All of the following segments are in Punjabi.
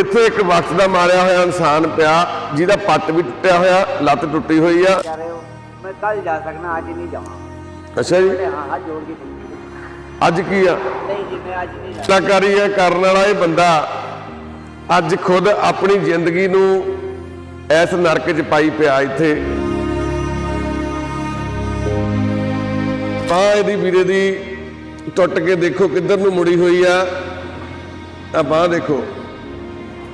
ਇੱਥੇ ਇੱਕ ਵਕਤ ਦਾ ਮਾਰਿਆ ਹੋਇਆ ਇਨਸਾਨ ਪਿਆ ਜਿਹਦਾ ਪੱਤ ਵੀ ਟੁੱਟਿਆ ਹੋਇਆ ਲੱਤ ਟੁੱਟੀ ਹੋਈ ਆ। ਮੈਂ ਕੱਲ ਜਾ ਸਕਣਾ ਅੱਜ ਨਹੀਂ ਜਾਵਾਂ। ਅੱਛਾ ਜੀ। ਅੱਜ ਕੀ ਆ? ਨਹੀਂ ਜੀ ਮੈਂ ਕਰਨ ਵਾਲਾ ਇਹ ਬੰਦਾ ਅੱਜ ਖੁਦ ਆਪਣੀ ਜ਼ਿੰਦਗੀ ਨੂੰ ਇਸ ਨਰਕ 'ਚ ਪਾਈ ਪਿਆ ਇੱਥੇ। ਤਾਂ ਇਹਦੀ ਵੀਰੇ ਦੀ ਟੁੱਟ ਕੇ ਦੇਖੋ ਕਿੱਧਰ ਨੂੰ ਮੁੜੀ ਹੋਈ ਆ। ਆ ਬਾਹ ਦੇਖੋ।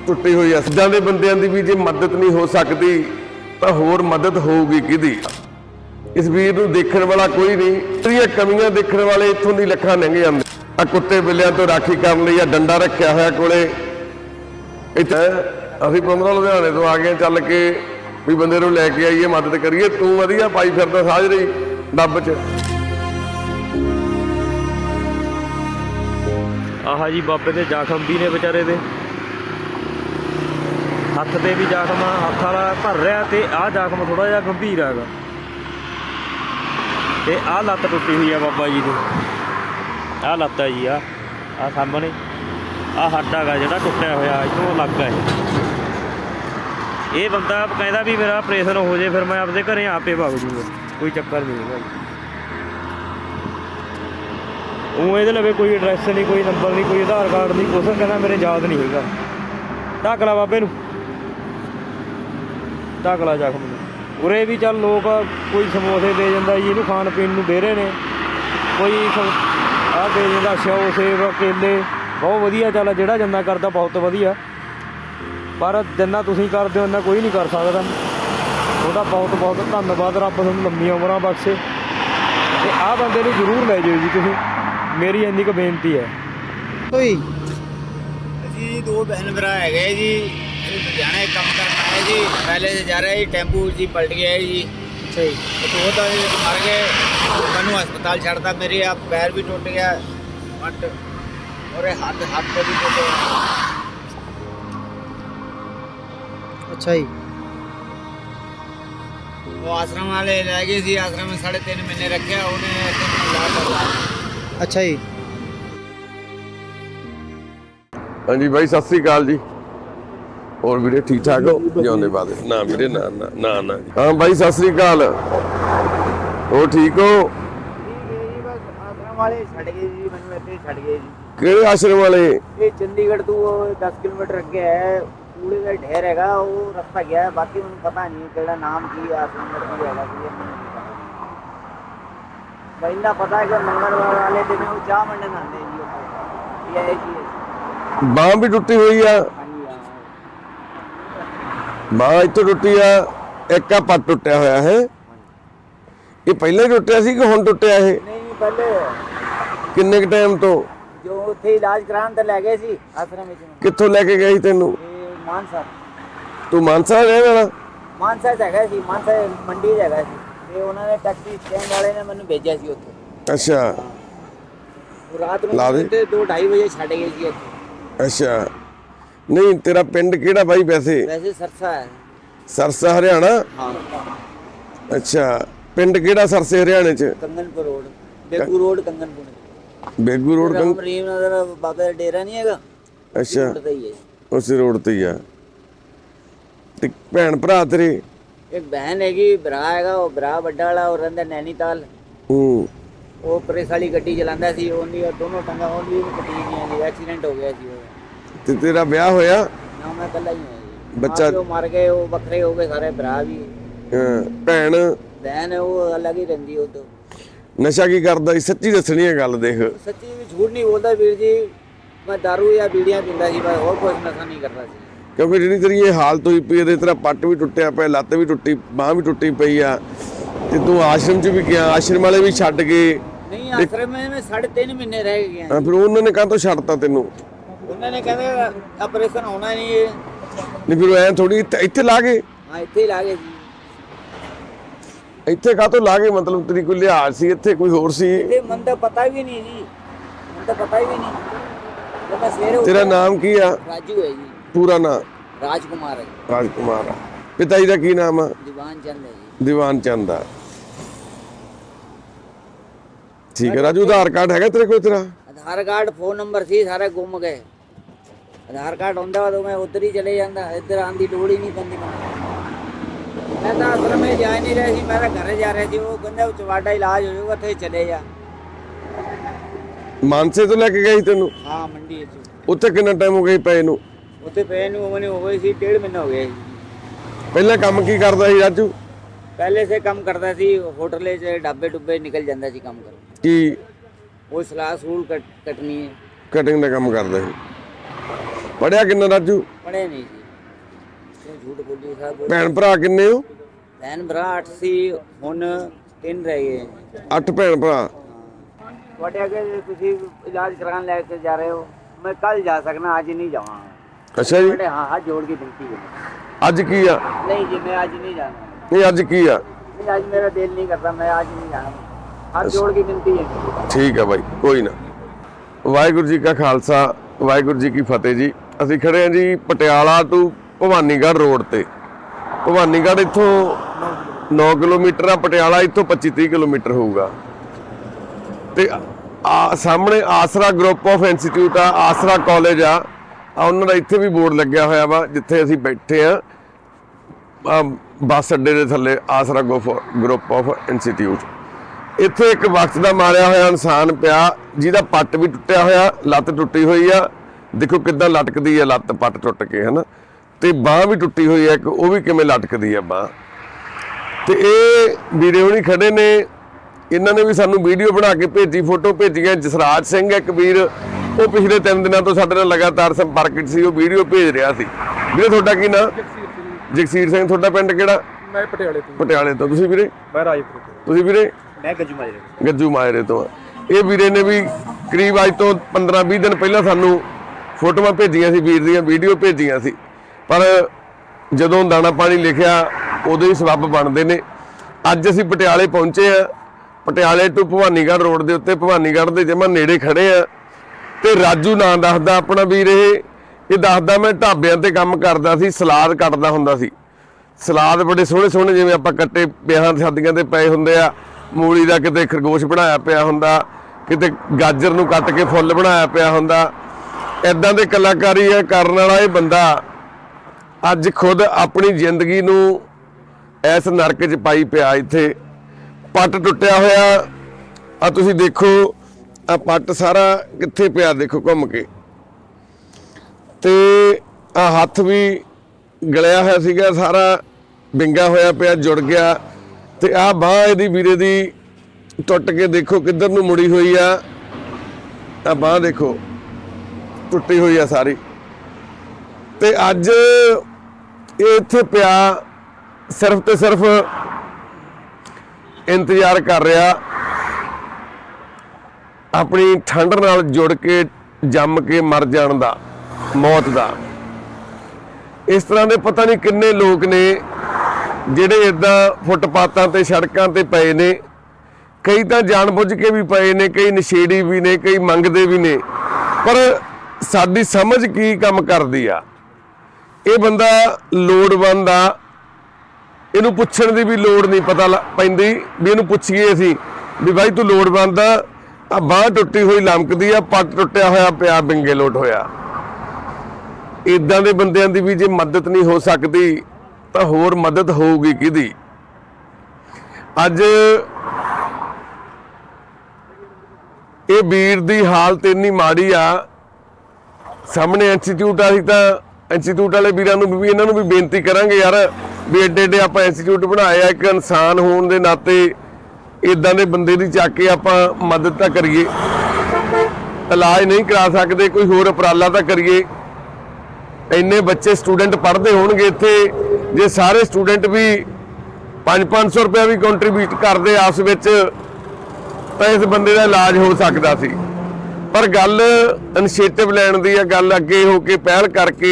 ਟੁੱਟੀ ਹੋਈ ਆ। ਸਿੱਧਾਂ ਦੇ ਬੰਦਿਆਂ ਦੀ ਵੀ ਜੇ ਮਦਦ ਨਹੀਂ ਹੋ ਸਕਦੀ, ਤਾਂ ਹੋਰ ਮਦਦ ਹੋਊਗੀ ਕਿਹਦੀ? ਇਸ ਵੀਰ ਨੂੰ ਦੇਖਣ ਵਾਲਾ ਕੋਈ ਨਹੀਂ। ਇਹਦੀਆਂ ਕਮੀਆਂ ਦੇਖਣ ਵਾਲੇ ਇੱਥੋਂ ਦੀ ਲੱਖਾਂ ਲੰਘ ਜਾਂਦੇ। ਆ ਕੁੱਤੇ ਬਿੱਲਿਆਂ ਤੋਂ ਰਾਖੀ ਕਰਨ ਲਈ ਆ ਡੰਡਾ ਰੱਖਿਆ ਹੋਇਆ ਕੋਲੇ। ਇੱਥੇ ਅਸੀਂ ਪੰਮਰਾ ਲੁਧਿਆਣੇ ਤੋਂ ਆ ਗਏ ਚੱਲ ਕੇ ਵੀ ਬੰਦੇ ਨੂੰ ਲੈ ਕੇ ਆਈਏ, ਮਦਦ ਕਰੀਏ। ਤੂੰ ਵਧੀਆ ਪਾਈ ਫਿਰਦਾ ਸਾਜ ਰਹੀ ਡੱਬ 'ਚ। ਆਹ ਜੀ, ਬਾਬੇ ਦੇ ਜ਼ਖਮ ਵੀ ਨੇ ਵਿਚਾਰੇ ਦੇ। ਹੱਥ ਤੇ ਵੀ ਜ਼ਖਮ ਆ, ਹੱਥ ਵਾਲਾ ਭਰ ਰਿਹਾ ਤੇ ਆਹ ਜ਼ਖਮ ਥੋੜਾ ਜਿਹਾ ਗੰਭੀਰ ਹੈਗਾ। ਤੇ ਆਹ ਲੱਤ ਟੁੱਟੀ ਹੋਈ ਆ ਬਾਬਾ ਜੀ ਦੀ। ਆਹ ਲੱਤ ਹੈ ਜੀ ਆ ਆ ਸਾਹਮਣੇ। ਆਹ ਹੱਡ ਹੈਗਾ ਜਿਹੜਾ ਟੁੱਟਿਆ ਹੋਇਆ ਇਥੋਂ ਲੱਗ ਹੈ ਇਹ। ਬੰਦਾ ਕਹਿੰਦਾ ਵੀ ਮੇਰਾ ਆਪਰੇਸ਼ਨ ਹੋ ਜੇ, ਫਿਰ ਮੈਂ ਆਪਦੇ ਘਰੇ ਆਪੇ ਵਗ ਜੂਗਾ। ਕੋਈ ਚੱਕਰ ਨਹੀਂ ਹੈਗਾ ਜੀ। ਉਹ ਇਹਦੇ ਲਵੇ ਕੋਈ ਐਡਰੈਸ ਨਹੀਂ, ਕੋਈ ਨੰਬਰ ਨਹੀਂ, ਕੋਈ ਆਧਾਰ ਕਾਰਡ ਨਹੀਂ, ਕੁਛ ਕਹਿੰਦਾ ਮੇਰੇ ਯਾਦ ਨਹੀਂ ਹੈਗਾ। ਢੱਕ ਲਾ ਬਾਬੇ ਨੂੰ। ਢੱਕ ਲਾ ਜ਼ਖਮ ਨੂੰ। ਉਰੇ ਵੀ ਚੱਲ ਲੋਕ ਕੋਈ ਸਮੋਸੇ ਦੇ ਜਾਂਦਾ ਜੀ ਇਹਨੂੰ ਖਾਣ ਪੀਣ ਨੂੰ ਦੇ ਰਹੇ ਨੇ। ਕੋਈ ਆ ਦੇ ਜਾਂਦਾ ਸਿਓ ਸੇਬ ਕੇਲੇ ਬਹੁਤ ਵਧੀਆ ਚੱਲ ਜਿਹੜਾ ਜੰਨਾ ਕਰਦਾ ਬਹੁਤ ਵਧੀਆ। ਪਰ ਜਿੰਨਾ ਤੁਸੀਂ ਕਰਦੇ ਹੋ ਇੰਨਾ ਕੋਈ ਨਹੀਂ ਕਰ ਸਕਦਾ। ਉਹਦਾ ਬਹੁਤ ਬਹੁਤ ਧੰਨਵਾਦ ਰੱਬ ਤੁਹਾਨੂੰ ਲੰਮੀਆਂ ਉਮਰਾਂ ਬਖਸ਼ੇ। ਤੇ ਆਹ ਬੰਦੇ ਨੂੰ ਜ਼ਰੂਰ ਲੈ ਜਾਇਓ ਜੀ ਤੁਸੀਂ। ਮੇਰੀ ਇੰਨੀ ਕੁ ਬੇਨਤੀ ਹੈ। कोई ਅਸੀਂ ਦੋ ਬਹਿਨ ਭਰਾ ਹੈਗੇ ਜੀ ਇਹ ਲੁਧਿਆਣੇ ਕੰਮ ਕਰਨ ਆਏ ਜੀ ਪਹਿਲੇ से ਜਾ ਰਹੇ ਜੀ ਟੈਂਪੂ ਜੀ ਪਲਟ ਗਿਆ ਹੈ ਜੀ ਸਹੀ ਦੋ ਤਾਂ ਜੀ ਮਰ ਗਏ ਮੈਨੂੰ ਹਸਪਤਾਲ ਛੱਡਤਾ ਮੇਰੇ ਆ ਪੈਰ ਵੀ ਟੁੱਟ ਗਿਆ ਮੱਟ ਔਰ ਇਹ ਹੱਥ ਹੱਥ ਤੇ ਵੀ ਟੁੱਟ ਗਿਆ ਅੱਛਾ ਜੀ ਉਹ ਆਸ਼ਰਮ ਵਾਲੇ ਲੈ ਗਏ ਸੀ ਆਸ਼ਰਮ ਵਿੱਚ ਸਾਢੇ ਤਿੰਨ ਮਹੀਨੇ ਰੱਖਿਆ ਉਹਨੇ ਇੱਥੇ ਮੈਨੂੰ ਲਾ ਦਿੱਤਾ ਅੱਛਾ ਜੀ ਹਾਂਜੀ ਬਾਈ ਸਤਿ ਸ੍ਰੀ ਅਕਾਲ ਜੀ ਹੋਰ ਵੀਰੇ ਠੀਕ ਠਾਕ ਹੋ? ਜਿਉਂਦੇ ਬਾਦ ਨਾ ਵੀਰੇ ਨਾ ਨਾ ਨਾ ਨਾ ਜੀ। ਹਾਂ ਬਾਈ ਸਤਿ ਸ੍ਰੀ ਅਕਾਲ। ਹੋਰ ਠੀਕ ਹੋ? ਆਸ਼ਰਮ ਵਾਲੇ ਛੱਡ ਗਏ ਜੀ ਮੈਨੂੰ ਇੱਥੇ ਹੀ ਛੱਡ ਗਏ ਜੀ। ਕਿਹੜੇ ਆਸ਼ਰਮ ਵਾਲੇ? ਇਹ ਚੰਡੀਗੜ੍ਹ ਤੋਂ ਉਹ 10 ਕਿਲੋਮੀਟਰ ਅੱਗੇ ਹੈ ਕੂੜੇ ਦਾ ਢੇਰ ਹੈਗਾ ਉਹ ਰਸਤਾ ਗਿਆ ਹੈ, ਬਾਕੀ ਮੈਨੂੰ ਪਤਾ ਨਹੀਂ ਕਿਹੜਾ ਨਾਮ ਕੀ ਆਸ਼ਰਮ ਦਾ ਕੀ ਹੈਗਾ ਕੀ ਮੈਨੂੰ ਨਹੀਂ ਪਤਾ ਹੈ ਕਿ ਮੰਗਲਵਾਰ ਵਾਲੇ ਦਿਨ ਉਹ ਚਾਹ ਮੰਡਣ ਆਉਂਦੇ ਜੀ ਇਹ ਹੈ ਜੀ ਬਾਂਹ ਵੀ ਟੁੱਟੀ ਹੋਈ ਆ। ਬਾਂਹ ਇੱਥੋਂ ਟੁੱਟੀ ਆ ਇੱਕ ਆ ਪੱਟ ਟੁੱਟਿਆ ਹੋਇਆ ਹੈ। ਇਹ ਪਹਿਲਾਂ ਹੀ ਟੁੱਟਿਆ ਸੀ ਕਿ ਹੁਣ ਟੁੱਟਿਆ ਇਹ? ਨਹੀਂ ਨਹੀਂ ਪਹਿਲੇ। ਕਿੰਨੇ ਕ ਟਾਈਮ ਤੋਂ? ਜੋ ਉੱਥੇ ਇਲਾਜ ਕਰਾਉਣ ਤੇ ਲੈ ਗਏ ਸੀ ਆਸ਼ਰਮ ਵਿੱਚ। ਕਿੱਥੋਂ ਲੈ ਕੇ ਗਏ ਸੀ ਤੈਨੂੰ ਮਾਨਸਾ। ਤੂੰ ਮਾਨਸਾ ਰਹਿਣ ਵਾਲਾ? ਮਾਨਸਾ ਹੈਗਾ ਸੀ ਮਾਨਸਾ ਮੰਡੀ ਹੈਗਾ ਸੀ। ਤੇ ਉਹਨਾਂ ਨੇ ਟੈਕਸੀ ਸਟੈਂਡ ਵਾਲੇ ਨੇ ਮੈਨੂੰ ਭੇਜਿਆ ਸੀ ਉੱਥੇ। ਅੱਛਾ। ਰਾਤ। ਨੂੰ ਤੇ 2:30 ਵਜੇ ਛੱਡ ਗਏ ਸੀ ਉੱਥੇ। ਅੱਛਾ। ਨਹੀਂ ਤੇਰਾ ਪਿੰਡ ਕਿਹੜਾ ਬਾਈ ਵੈਸੇ? ਵੈਸੇ ਸਰਸਾ ਹੈ। ਸਰਸਾ ਹਰਿਆਣਾ? ਹਾਂ। ਅੱਛਾ ਪਿੰਡ ਕਿਹੜਾ ਸਰਸੇ ਹਰਿਆਣੇ ਚ? Kanganpur road Begu road Kanganpur. Begu road Kang ਰੀਮ ਨਗਰ ਬਾਬਾ ਦਾ ਡੇਰਾ ਨਹੀਂ ਹੈਗਾ ਅੱਛਾ। ਉਸੇ ਰੋਡ ਤੇ ਹੀ ਆ। ਤੇ ਭੈਣ ਭਰਾ ਤੇਰੇ? ਇੱਕ ਬਹਿਨ ਹੈਗੀ ਭਰਾ ਹੈਗਾ ਉਹ ਭਰਾ ਵੱਡਾ ਵਾਲਾ ਉਹ ਰਹਿੰਦਾ ਨੈਨੀਤਾਲ। ਹੂੰ। ਉਹ ਪ੍ਰੈਸ ਵਾਲੀ ਗੱਡੀ ਚਲਾਉਂਦਾ ਸੀ ਉਹਦੀ ਉਹ ਦੋਨੋਂ ਟੰਗਾ ਉਹਦੀ ਕੱਟੀ ਗਈਆਂ ਜੀ ਐਕਸੀਡੈਂਟ ਹੋ ਗਿਆ ਸੀ ਤੇ ਤੇਰਾ ਵਿਆਹ ਹੋਇਆ? ਨਾ ਮੈਂ ਇਕੱਲਾ ਹੀ ਹਾਂ ਬੱਚਾ- ਮਾਂ-ਪਿਓ ਮਰ ਗਏ ਉਹ ਵੱਖਰੇ ਹੋ ਗਏ ਸਾਰੇ ਭਰਾ ਵੀ। ਅਹ, ਭੈਣ? ਬਹਿਨ ਉਹ ਅਲੱਗ ਹੀ ਰਹਿੰਦੀ ਉਹ ਤੋਂ ਨਸ਼ਾ ਕੀ ਕਰਦਾ ਸੀ? ਸੱਚੀ ਦੱਸਣੀ ਹੈ ਗੱਲ ਦੇਖ। ਸੱਚੀ ਵੀ ਝੂਠ ਨਹੀਂ ਬੋਲਦਾ ਵੀਰ ਜੀ। ਮੈਂ ਦਾਰੂ ਜਾਂ ਬੀੜੀਆਂ ਪੀਂਦਾ ਸੀ ਬਸ ਹੋਰ ਕੁਝ ਨਸ਼ਾ ਨਹੀਂ ਕਰਦਾ ਸੀ। ਕਿਉਂਕਿ ਜਿਹੜੀ ਤੇਰੀ ਇਹ ਹਾਲਤ ਹੋਈ ਪਈ ਇਹਦੇ ਤੇਰਾ ਪੱਟ ਵੀ ਟੁੱਟਿਆ ਪਿਆ ਲੱਤ ਵੀ ਟੁੱਟੀ ਬਾਹ ਵੀ ਟੁੱਟੀ ਪਈ ਆ। ਤੇ ਤੂੰ ਆਸ਼ਰਮ 'ਚ ਵੀ ਗਿਆ ਆਸ਼ਰਮ ਵਾਲੇ ਵੀ ਛੱਡ ਗਏ। ਨਹੀਂ ਆਖਰ ਮੈਂ 3.5 ਮਹੀਨੇ ਰਹਿ ਗਿਆ ਫਿਰ ਉਹਨਾਂ ਨੇ ਕਾਹ ਤੋਂ ਛੱਡਤਾ ਤੈਨੂੰ? ਉਹਨਾਂ ਨੇ ਕਹਿੰਦੇ ਆਪਰੇਸ਼ਨ ਹੋਣਾ ਨਹੀਂ ਇਹ। ਨਹੀਂ ਫਿਰ ਐ ਥੋੜੀ ਇੱਥੇ ਲਾ ਗਏ? ਹਾਂ ਇੱਥੇ ਹੀ ਲਾ ਗਏ ਜੀ। ਇੱਥੇ ਕਾਹਤੋਂ ਲਾ ਗਏ? ਮਤਲਬ ਤੇਰੀ ਕੋਈ ਲਿਹਾਜ਼ ਸੀ ਇੱਥੇ ਕੋਈ ਹੋਰ ਸੀ? ਇਹਦੇ ਮਨ ਪਤਾ ਵੀ ਨਹੀਂ ਜੀ। ਮਨ ਪਤਾ ਵੀ ਨਹੀਂ। ਜਦ ਸਵੇਰੇ ਤੇਰਾ ਨਾਮ ਕੀ ਆ? ਰਾਜੂ ਹੈ ਜੀ। ਪੂਰਾ ਨਾਮ? ਰਾਜਕੁਮਾਰ ਹੈ ਰਾਜਕੁਮਾਰ ਆ। ਪਿਤਾ ਜੀ ਦਾ ਕੀ ਨਾਮ ਆ? ਦੀਵਾਨ ਚੰਦ ਹੈ ਜੀ। ਦੀਵਾਨ ਚੰਦ ਆ। ਠੀਕ ਹੈ ਰਾਜੂ ਆਧਾਰ ਕਾਰਡ ਹੈਗਾ ਤੇਰੇ ਕੋਲ ਤੇਰਾ? ਆਧਾਰ ਕਾਰਡ ਫੋਨ ਨੰਬਰ ਸੀ ਸਾਰੇ ਗੁੰਮ ਗਏ। ਆਧਾਰ ਕਾਰਡ ਹੁੰਦਾ ਵਾ ਤਾਂ ਮੈਂ ਉੱਧਰ ਹੀ ਚਲੇ ਜਾਂਦਾ ਇੱਧਰ ਆਉਣ ਦੀ ਲੋੜ ਹੀ ਨਹੀਂ ਪੈਂਦੀ ਮੈਂ ਤਾਂ ਅਸਲ ਵਿੱਚ ਜਾ ਨਹੀਂ ਰਿਹਾ ਸੀ ਮੈਂ ਤਾਂ ਘਰੇ ਜਾ ਰਿਹਾ ਸੀ ਉਹ ਕਹਿੰਦਾ ਉਹ ਤੁਹਾਡਾ ਇਲਾਜ ਹੋ ਜਾਊਗਾ ਉੱਥੇ ਚਲੇ ਜਾ। ਮਾਨਸੇ ਤੋਂ ਲੈ ਕੇ ਸੀ ਤੈਨੂੰ? ਹਾਂ ਮੰਡੀ ਵਿੱਚ ਉੱਥੇ ਕਿੰਨਾ ਟਾਈਮ ਹੋ ਗਿਆ ਪਏ ਨੂੰ? ਉੱਥੇ ਪਏ ਨੂੰ ਮੈਨੂੰ ਹੋ ਗਏ ਸੀ ਡੇਢ ਮਹੀਨਾ ਹੋ ਗਿਆ ਸੀ। ਪਹਿਲਾਂ ਕੰਮ ਕੀ ਕਰਦਾ ਸੀ ਰਾਜੂ? ਪਹਿਲੇ ਸੇ ਕੰਮ ਕਰਦਾ ਸੀ ਹੋਟਲੇ 'ਚ ਡੱਬੇ ਡੁੱਬੇ ਨਿਕਲ ਜਾਂਦਾ ਸੀ ਕੰਮ ਕਰਨ। ਕੀ? ਉਹ ਸਲਾਹ ਸੂਲ ਕੱਟ ਕੱਟਣੀ ਹੈ। ਕਟਿੰਗ ਦਾ ਕੰਮ ਕਰਦਾ ਸੀ। ਪੜਿਆ ਕਿੰਨਾ ਰਾਜੂ? ਪੜੇ ਨਹੀਂ ਸੀ ਕਿਉਂ ਝੂਠ ਬੋਲੀ ਸਾਹਿਬ। ਭੈਣ ਭਰਾ ਕਿੰਨੇ ਹੋ? ਭੈਣ ਭਰਾ 8 ਸੀ ਹੁਣ ਤਿੰਨ ਰਹਿ ਗਏ। ਅੱਠ ਭੈਣ ਭਰਾ। ਤੁਹਾਡੇ ਅੱਗੇ ਜੇ ਤੁਸੀਂ ਇਲਾਜ ਕਰਾਉਣ ਲੈ ਕੇ ਜਾ ਰਹੇ ਹੋ ਮੈਂ ਕੱਲ ਜਾ ਸਕਣਾ ਅੱਜ ਨਹੀਂ ਜਾਵਾਂਗਾ ਅੱਛਾ ਜੀ। ਤੁਹਾਡੇ ਹਾਂ ਹੱਥ ਜੋੜ ਕੇ ਬੇਨਤੀ ਹੈ। ਅੱਜ ਕੀ ਆ? ਨਹੀਂ ਜੀ ਮੈਂ ਅੱਜ ਨਹੀਂ ਜਾਣਾ। ਨਹੀਂ ਅੱਜ ਕੀ ਆ? ਨਹੀਂ ਅੱਜ ਮੇਰਾ ਦਿਲ ਨਹੀਂ ਕਰਦਾ ਮੈਂ ਅੱਜ ਨਹੀਂ ਜਾਣਾ। ਹੱਥ ਜੋੜ ਕੇ ਬੇਨਤੀ ਹੈ। ਠੀਕ ਆ ਬਾਈ ਕੋਈ ਨਾ। ਵਾਹਿਗੁਰੂ ਜੀ ਕਾ ਖਾਲਸਾ ਵਾਹਿਗੁਰੂ ਜੀ ਕੀ ਫਤਿਹ ਜੀ। ਅਸੀਂ ਖੜੇ ਹਾਂ ਜੀ ਪਟਿਆਲਾ ਟੂ ਭਵਾਨੀਗੜ੍ਹ ਰੋਡ ਤੇ। ਭਵਾਨੀਗੜ੍ਹ ਇੱਥੋਂ 9 ਕਿਲੋਮੀਟਰ ਆ, ਪਟਿਆਲਾ ਇੱਥੋਂ 25 30 ਕਿਲੋਮੀਟਰ ਹੋਊਗਾ। ਤੇ ਆ ਸਾਹਮਣੇ ਆਸਰਾ ਗਰੁੱਪ ਆਫ ਇੰਸਟੀਚਿਊਟ ਆ, ਆਸਰਾ ਕਾਲਜ ਆ। ਉਹਨਾਂ ਦਾ ਇੱਥੇ ਵੀ ਬੋਰਡ ਲੱਗਿਆ ਹੋਇਆ ਵਾ, ਜਿੱਥੇ ਅਸੀਂ ਬੈਠੇ ਆ ਆ ਬੱਸ ਅੱਡੇ ਦੇ ਥੱਲੇ ਆਸਰਾ ਗਰੁੱਪ ਆਫ ਇੰਸਟੀਚਿਊਟ ਇੱਥੇ ਇੱਕ ਵਕਤ ਦਾ ਮਾਰਿਆ ਹੋਇਆ ਇਨਸਾਨ ਪਿਆ, ਜਿਹਦਾ ਪੱਟ ਵੀ ਟੁੱਟਿਆ ਹੋਇਆ, ਲੱਤ ਟੁੱਟੀ ਹੋਈ ਆ। ਦੇਖੋ ਕਿੱਦਾਂ ਲਟਕਦੀ ਆ ਲੱਤ ਪੱਟ ਟੁੱਟ ਕੇ ਹਨਾ? ਤੇ ਬਾਹ ਵੀ ਟੁੱਟੀ ਹੋਈ ਇੱਕ ਉਹ ਵੀ ਕਿਵੇਂ ਲਟਕਦੀ ਆ ਬਾਹ? ਤੇ ਇਹ ਵੀਰੇ ਹੁਣੀ ਖੜੇ ਨੇ। ਇਹਨਾਂ ਨੇ ਵੀ ਸਾਨੂੰ ਵੀਡੀਓ ਬਣਾ ਕੇ ਭੇਜੀ ਫੋਟੋ ਭੇਜੀਆਂ। ਜਸਰਾਜ ਸਿੰਘ ਇੱਕ ਵੀਰ ਉਹ ਪਿਛਲੇ 3 ਦਿਨਾਂ ਤੋਂ ਸਾਡੇ ਨਾਲ ਲਗਾਤਾਰ ਸੰਪਰਕ ਵਿੱਚ ਸੀ ਉਹ ਵੀਡੀਓ ਭੇਜ ਰਿਹਾ ਸੀ। ਵੀਰੇ ਤੁਹਾਡਾ ਕੀ ਨਾਮ ਜਗਸੀਰ ਸਿੰਘ ਤੁਹਾਡਾ ਪਿੰਡ ਕਿਹੜਾ? ਮੈਂ ਪਟਿਆਲੇ ਤੋਂ। ਪਟਿਆਲੇ ਤੋਂ। ਤੁਸੀਂ ਵੀਰੇ? ਮੈਂ ਰਾਜਪੁਰ ਤੋਂ। ਤੁਸੀਂ ਵੀਰੇ? ਮੈਂ ਗੱਜੂ ਮਾਜਰੇ ਗੱਜੂ ਮਾਇਰੇ ਤੋਂ। ਇਹ ਵੀਰੇ ਨੇ ਵੀ ਕਰੀਬ ਅੱਜ ਤੋਂ 15-20 ਦਿਨ ਪਹਿਲਾਂ ਸਾਨੂੰ ਫੋਟੋਆਂ ਭੇਜੀਆਂ ਸੀ, ਵੀਰ ਦੀਆਂ ਵੀਡੀਓ ਭੇਜੀਆਂ ਸੀ। ਪਰ ਜਦੋਂ ਦਾਣਾ ਪਾਣੀ ਲਿਖਿਆ, ਉਦੋਂ ਹੀ ਸਬੱਬ ਬਣਦੇ ਨੇ। ਅੱਜ ਅਸੀਂ ਪਟਿਆਲੇ ਪਹੁੰਚੇ ਆ ਪਟਿਆਲੇ ਟੂ ਭਵਾਨੀਗੜ੍ਹ ਰੋਡ ਦੇ ਉੱਤੇ, ਭਵਾਨੀਗੜ੍ਹ ਦੇ ਜਮਾ ਨੇੜੇ ਖੜੇ ਆ ਤੇ ਰਾਜੂ ਨਾਂ ਦੱਸਦਾ ਆਪਣਾ ਵੀਰ ਇਹ। ਇਹ ਦੱਸਦਾ ਮੈਂ ਢਾਬਿਆਂ ਤੇ ਕੰਮ ਕਰਦਾ ਸੀ, ਸਲਾਦ ਕੱਟਦਾ ਹੁੰਦਾ ਸੀ। ਸਲਾਦ ਬੜੇ ਸੋਹਣੇ ਸੋਹਣੇ, ਜਿਵੇਂ ਆਪਾਂ ਕੱਟੇ ਵਿਆਹਾਂ ਸ਼ਾਦੀਆਂ ਤੇ ਪਏ ਹੁੰਦੇ ਆ। ਮੂਲੀ ਦਾ ਕਿਤੇ ਖਰਗੋਸ਼ ਬਣਾਇਆ ਪਿਆ ਹੁੰਦਾ, ਕਿਤੇ ਗਾਜਰ ਨੂੰ ਕੱਟ ਕੇ ਫੁੱਲ ਬਣਾਇਆ ਪਿਆ ਹੁੰਦਾ। ਐਦਾਂ ਦੇ ਕਲਾਕਾਰੀ ਹੈ, ਕਰਨ ਵਾਲਾ ਇਹ ਬੰਦਾ ਅੱਜ ਖੁਦ ਆਪਣੀ ਜ਼ਿੰਦਗੀ ਨੂੰ ਇਸ ਨਰਕ 'ਚ ਪਾਈ ਪਿਆ ਇੱਥੇ। ਪੱਟ ਟੁੱਟਿਆ ਹੋਇਆ ਆ ਤੁਸੀਂ ਦੇਖੋ ਆ ਪੱਟ ਸਾਰਾ ਕਿੱਥੇ ਪਿਆ ਦੇਖੋ ਘੁੰਮ ਕੇ। ਤੇ ਆ ਹੱਥ ਵੀ ਗਲਿਆ ਹੋਇਆ ਸੀਗਾ, ਸਾਰਾ ਵਿੰਗਾ ਹੋਇਆ ਪਿਆ, ਜੁੜ ਗਿਆ। ਤੇ ਆ ਬਾਹ ਇਹਦੀ ਵੀਰੇ ਦੀ ਟੁੱਟ ਕੇ ਦੇਖੋ ਕਿੱਧਰ ਨੂੰ ਮੁੜੀ ਹੋਈ ਆ। ਆ ਬਾਹ ਦੇਖੋ। ਟੁੱਟੀ ਹੋਈ ਆ ਸਾਰੀ। ਤੇ ਅੱਜ ਇਹ ਇੱਥੇ ਪਿਆ, ਸਿਰਫ ਤੇ ਸਿਰਫ ਇੰਤਜ਼ਾਰ ਕਰ ਰਿਹਾ। ਆਪਣੀ ਠੰਡ ਨਾਲ ਜੁੜ ਕੇ, ਜੰਮ ਕੇ ਮਰ ਜਾਣ ਦਾ, ਮੌਤ ਦਾ। ਇਸ ਤਰ੍ਹਾਂ ਦੇ ਪਤਾ ਨਹੀਂ ਕਿੰਨੇ ਲੋਕ ਨੇ, ਜਿਹੜੇ ਇਦਾਂ ਫੁੱਟਪਾਤਾਂ ਤੇ, ਸੜਕਾਂ ਤੇ ਪਏ ਨੇ। ਕਈ ਤਾਂ ਜਾਣਬੁੱਝ ਕੇ ਵੀ ਪਏ ਨੇ, ਕਈ ਨਸ਼ੇੜੀ ਵੀ ਨੇ, ਕਈ ਮੰਗਦੇ ਵੀ ਨੇ। ਪਰ ਸਾਡੀ ਸਮਝ ਕੀ ਕੰਮ ਕਰਦੀ ਆ? ਇਹ ਬੰਦਾ ਲੋੜਵੰਦ ਆ। ਇਹਨੂੰ ਪੁੱਛਣ ਦੀ ਵੀ ਲੋੜ ਨਹੀਂ ਪਤਾ ਲ- ਪੈਂਦੀ ਵੀ ਇਹਨੂੰ ਪੁੱਛੀਏ ਅਸੀਂ ਵੀ ਬਾਈ ਤੂੰ ਲੋੜਵੰਦ ਆ ਆ ਬਾਹ ਟੁੱਟੀ ਹੋਈ ਲਮਕਦੀ ਆ ਪੱਟ ਟੁੱਟਿਆ ਹੋਇਆ ਪਿਆ, ਬਿੰਗੇ ਲੋਟ ਹੋਇਆ। ਇਦਾਂ ਦੇ ਬੰਦਿਆਂ ਦੀ ਵੀ ਜੇ ਮਦਦ ਨਹੀਂ ਹੋ ਸਕਦੀ, ਤਾਂ ਹੋਰ ਮਦਦ ਹੋਊਗੀ ਕਿਹਦੀ? ਅੱਜ ਇਹ ਵੀਰ ਦੀ ਹਾਲਤ ਇੰਨੀ ਮਾੜੀ ਆ ਸਾਹਮਣੇ ਇੰਸਟੀਚਿਊਟ ਆ ਸੀ ਤਾਂ ਇੰਸਟੀਚਿਊਟ ਵਾਲੇ ਵੀਰਾਂ ਨੂੰ ਵੀ ਇਹਨਾਂ ਨੂੰ ਵੀ ਬੇਨਤੀ ਕਰਾਂਗੇ ਯਾਰ ਵੀ ਐਡੇ ਐਡੇ ਆਪਾਂ ਇੰਸਟੀਚਿਊਟ ਬਣਾਏ ਆ, ਇੱਕ ਇਨਸਾਨ ਹੋਣ ਦੇ ਨਾਤੇ ਇਦਾਂ ਦੇ ਬੰਦੇ ਦੀ ਚੱਕ ਕੇ ਆਪਾਂ ਮਦਦ ਤਾਂ ਕਰੀਏ। ਇਲਾਜ ਨਹੀਂ ਕਰਾ ਸਕਦੇ, ਕੋਈ ਹੋਰ ਉਪਰਾਲਾ ਤਾਂ ਕਰੀਏ। ਇੰਨੇ ਬੱਚੇ ਸਟੂਡੈਂਟ ਪੜ੍ਹਦੇ ਹੋਣਗੇ ਇੱਥੇ, ਜੇ ਸਾਰੇ ਸਟੂਡੈਂਟ ਵੀ 5-500 ਰੁਪਏ ਵੀ ਕੰਟਰੀਬਿਊਟ ਕਰਦੇ ਆਪਸ ਵਿੱਚ, ਤਾਂ ਇਸ ਬੰਦੇ ਦਾ ਇਲਾਜ ਹੋ ਸਕਦਾ ਸੀ। ਪਰ ਗੱਲ ਇਨੀਸ਼ੀਏਟਿਵ ਲੈਣ ਦੀ ਆ, ਗੱਲ ਅੱਗੇ ਹੋ ਕੇ ਪਹਿਲ ਕਰਕੇ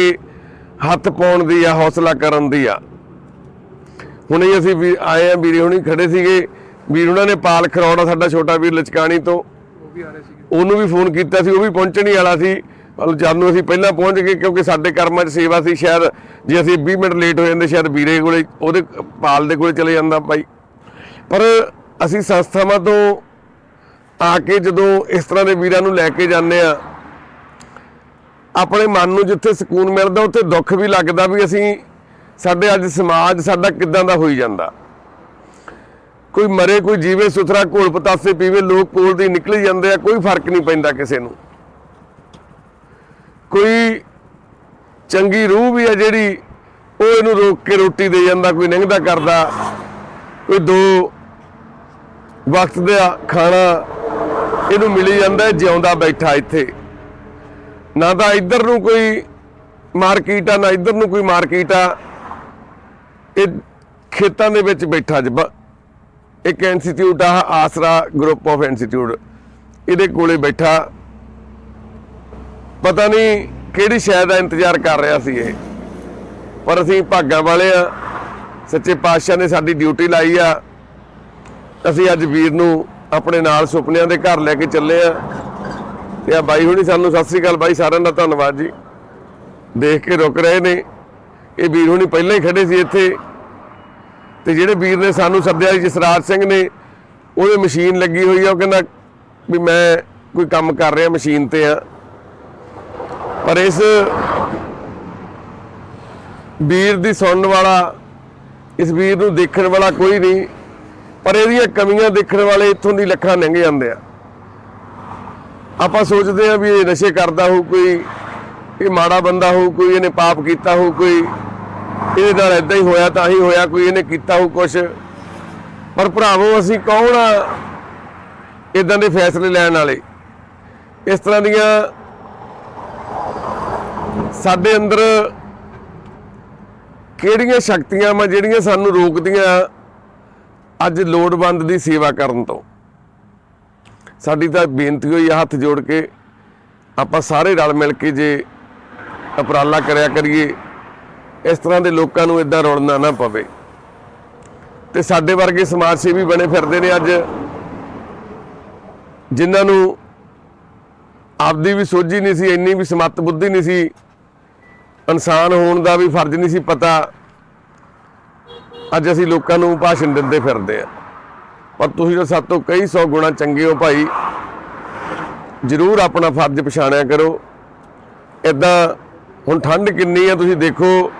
ਹੱਥ ਪਾਉਣ ਦੀ ਆ, ਹੌਸਲਾ ਕਰਨ ਦੀ ਆ। ਹੁਣੇ ਅਸੀਂ ਵੀ ਆਏ ਆ, ਵੀਰੇ ਹੁਣੀ ਖੜੇ ਸੀਗੇ। ਵੀਰ ਉਹਨਾਂ ਨੇ ਪਾਲ ਖਰੌੜਾ, ਸਾਡਾ ਛੋਟਾ ਵੀਰ ਲਚਕਾਣੀ ਤੋਂ। ਉਹਨੂੰ ਵੀ ਫੋਨ ਕੀਤਾ ਸੀ, ਉਹ ਵੀ ਪਹੁੰਚਣ ਹੀ ਵਾਲਾ ਸੀ। ਪਰ ਜਦ ਨੂੰ ਅਸੀਂ ਪਹਿਲਾਂ ਪਹੁੰਚ ਗਏ, ਕਿਉਂਕਿ ਸਾਡੇ ਕਰਮਾਂ 'ਚ ਸੇਵਾ ਸੀ, ਸ਼ਾਇਦ ਜੇ ਅਸੀਂ 20 ਮਿੰਟ ਲੇਟ ਹੋ ਜਾਂਦੇ, ਸ਼ਾਇਦ ਵੀਰੇ ਕੋਲੇ, ਉਹਦੇ ਪਾਲ ਦੇ ਕੋਲੇ ਚਲੇ ਜਾਂਦਾ ਭਾਈ। ਪਰ ਅਸੀਂ ਸੰਸਥਾਵਾਂ ਤੋਂ ਆ ਕੇ ਜਦੋਂ ਇਸ ਤਰ੍ਹਾਂ ਦੇ ਵੀਰਾਂ ਨੂੰ ਲੈ ਕੇ ਜਾਂਦੇ ਆ, ਆਪਣੇ ਮਨ ਨੂੰ ਜਿੱਥੇ ਸਕੂਨ ਮਿਲਦਾ, ਉੱਥੇ ਦੁੱਖ ਵੀ ਲੱਗਦਾ ਵੀ ਅਸੀਂ, ਸਾਡੇ ਅੱਜ ਸਮਾਜ ਸਾਡਾ ਕਿਦਾਂ ਦਾ ਹੋਈ ਜਾਂਦਾ। ਕੋਈ ਮਰੇ, ਕੋਈ ਜੀਵੇ ਸੁਥਰਾ, ਘੋਲ ਪਤਾਸੇ ਪੀਵੇ, ਲੋਕ ਕੋਲ ਦੀ ਨਿਕਲ ਜਾਂਦੇ ਆ, ਕੋਈ ਫ਼ਰਕ ਨਹੀਂ ਪੈਂਦਾ ਕਿਸੇ ਨੂੰ। ਕੋਈ ਚੰਗੀ ਰੂਹ ਵੀ ਆ ਜਿਹੜੀ ਉਹ ਇਹਨੂੰ ਰੋਕ ਕੇ ਰੋਟੀ ਦੇ ਜਾਂਦਾ, ਕੋਈ ਨਿੰਗਦਾ ਕਰਦਾ, ਕੋਈ ਦੋ ਵਕਤ ਦਾ ਖਾਣਾ ਇਹਨੂੰ ਮਿਲੀ ਜਾਂਦਾ ਜਿਉਂਦਾ ਬੈਠਾ ਇੱਥੇ। ਨਾ ਤਾਂ ਇੱਧਰ ਨੂੰ ਕੋਈ ਮਾਰਕੀਟ ਆ, ਨਾ ਇੱਧਰ ਨੂੰ ਕੋਈ ਮਾਰਕੀਟ ਆ। ਇਹ ਖੇਤਾਂ ਦੇ ਵਿੱਚ ਬੈਠਾ ਜਬ ਇੱਕ ਇੰਸਟੀਚਿਊਟ ਆ, ਆਸਰਾ ਗਰੁੱਪ ਆਫ ਇੰਸਟੀਚਿਊਟ। ਇਹਦੇ ਕੋਲੇ ਬੈਠਾ। ਪਤਾ ਨਹੀਂ ਕਿਹੜੀ ਸ਼ੈ ਦਾ ਇੰਤਜ਼ਾਰ ਕਰ ਰਿਹਾ ਸੀ ਇਹ। ਪਰ ਅਸੀਂ ਭਾਗਾਂ ਵਾਲੇ ਆ। ਸੱਚੇ ਪਾਤਸ਼ਾਹ ਨੇ ਸਾਡੀ ਡਿਊਟੀ ਲਾਈ ਆ। ਅਸੀਂ ਅੱਜ ਵੀਰ ਨੂੰ ਆਪਣੇ ਨਾਲ ਸੁਪਨਿਆਂ ਦੇ ਘਰ ਲੈ ਕੇ ਚੱਲੇ ਆ। ਤੇ ਆ ਬਾਈ ਹੁਣੀ ਸਾਨੂੰ ਸਤਿ ਸ੍ਰੀ ਅਕਾਲ ਬਾਈ, ਸਾਰਿਆਂ ਦਾ ਧੰਨਵਾਦ ਜੀ। ਦੇਖ ਕੇ ਰੁਕ ਰਹੇ ਨੇ। ਇਹ ਵੀਰ ਹੁਣੀ ਪਹਿਲਾਂ ਹੀ ਖੜੇ ਸੀ ਇੱਥੇ। ਤੇ ਜਿਹੜੇ ਵੀਰ ਨੇ ਸਾਨੂੰ ਸੱਦਿਆ ਸੀ, ਜਸਰਾਜ ਸਿੰਘ ਨੇ, ਉਹਦੇ ਮਸ਼ੀਨ ਲੱਗੀ ਹੋਈ ਆ। ਉਹ ਕਹਿੰਦਾ ਵੀ ਮੈਂ ਕੋਈ ਕੰਮ ਕਰ ਰਿਹਾ ਮਸ਼ੀਨ ਤੇ ਆ। ਪਰ ਇਸ ਵੀਰ ਦੀ ਸੁਣਨ ਵਾਲਾ, ਇਸ ਵੀਰ ਨੂੰ ਦੇਖਣ ਵਾਲਾ ਕੋਈ ਨਹੀਂ। ਪਰ ਇਹਦੀਆਂ ਕਮੀਆਂ ਦੇਖਣ ਵਾਲੇ ਇੱਥੋਂ ਦੀ ਲੱਖਾਂ ਲੰਘ ਜਾਂਦੇ ਆ। ਆਪਾਂ ਸੋਚਦੇ ਆ ਵੀ ਇਹ ਨਸ਼ੇ ਕਰਦਾ ਹੋਊ ਕੋਈ, ਇਹ ਮਾੜਾ ਬੰਦਾ ਹੋਊ ਕੋਈ, ਇਹਨੇ ਪਾਪ ਕੀਤਾ ਹੋਊ ਕੋਈ, ਇਹਦੇ ਨਾਲ ਇਦਾਂ ਹੀ ਹੋਇਆ ਤਾਂ ਹੀ ਹੋਇਆ ਕੋਈ, ਇਹਨੇ ਕੀਤਾ ਹੋਊ ਕੁਛ। ਪਰ ਭਰਾਵੋ, ਅਸੀਂ ਕੌਣ ਆ ਇਦਾਂ ਦੇ ਫੈਸਲੇ ਲੈਣ ਵਾਲੇ? ਇਸ ਤਰ੍ਹਾਂ ਦੀਆਂ ਸਾਡੇ ਅੰਦਰ ਕਿਹੜੀਆਂ ਸ਼ਕਤੀਆਂ ਵਾ ਜਿਹੜੀਆਂ ਸਾਨੂੰ ਰੋਕਦੀਆਂ ਅੱਜ ਲੋੜਵੰਦ ਦੀ ਸੇਵਾ ਕਰਨ ਤੋਂ। ਸਾਡੀ ਤਾਂ ਬੇਨਤੀ ਹੋਈ ਆ ਹੱਥ ਜੋੜ ਕੇ ਆਪਾਂ ਸਾਰੇ ਰਲ ਮਿਲ ਕੇ ਜੇ ਉਪਰਾਲਾ ਕਰਿਆ ਕਰੀਏ, ਇਸ ਤਰ੍ਹਾਂ ਦੇ ਲੋਕਾਂ ਨੂੰ ਇਦਾਂ ਰੋਲਣਾ ਨਾ ਪਵੇ। ਤੇ ਸਾਡੇ ਵਰਗੇ ਸਮਾਜ ਸੇਵੀ ਬਣੇ ਫਿਰਦੇ ਨੇ ਅੱਜ। ਜਿਨ੍ਹਾਂ ਨੂੰ ਆਪਦੀ ਵੀ ਸੋਝੀ ਨਹੀਂ ਸੀ, ਇੰਨੀ ਵੀ ਸਮੱਤ ਬੁੱਧੀ ਨਹੀਂ ਸੀ। ਇਨਸਾਨ ਹੋਣ ਦਾ ਵੀ ਫਰਜ਼ ਨਹੀਂ ਸੀ ਪਤਾ ਅੱਜ ਅਸੀਂ ਲੋਕਾਂ ਨੂੰ ਭਾਸ਼ਣ ਦਿੰਦੇ ਫਿਰਦੇ ਆ। ਪਰ ਤੁਸੀਂ ਤਾਂ ਸਾਡੇ ਤੋਂ ਕਈ ਸੌ ਗੁਣਾ ਚੰਗੇ ਹੋ ਭਾਈ। ਜ਼ਰੂਰ ਆਪਣਾ ਫਰਜ਼ ਪਛਾਣਿਆ ਕਰੋ। ਇਦਾਂ ਹੁਣ ਠੰਡ ਕਿੰਨੀ ਆ ਤੁਸੀਂ ਦੇਖੋ,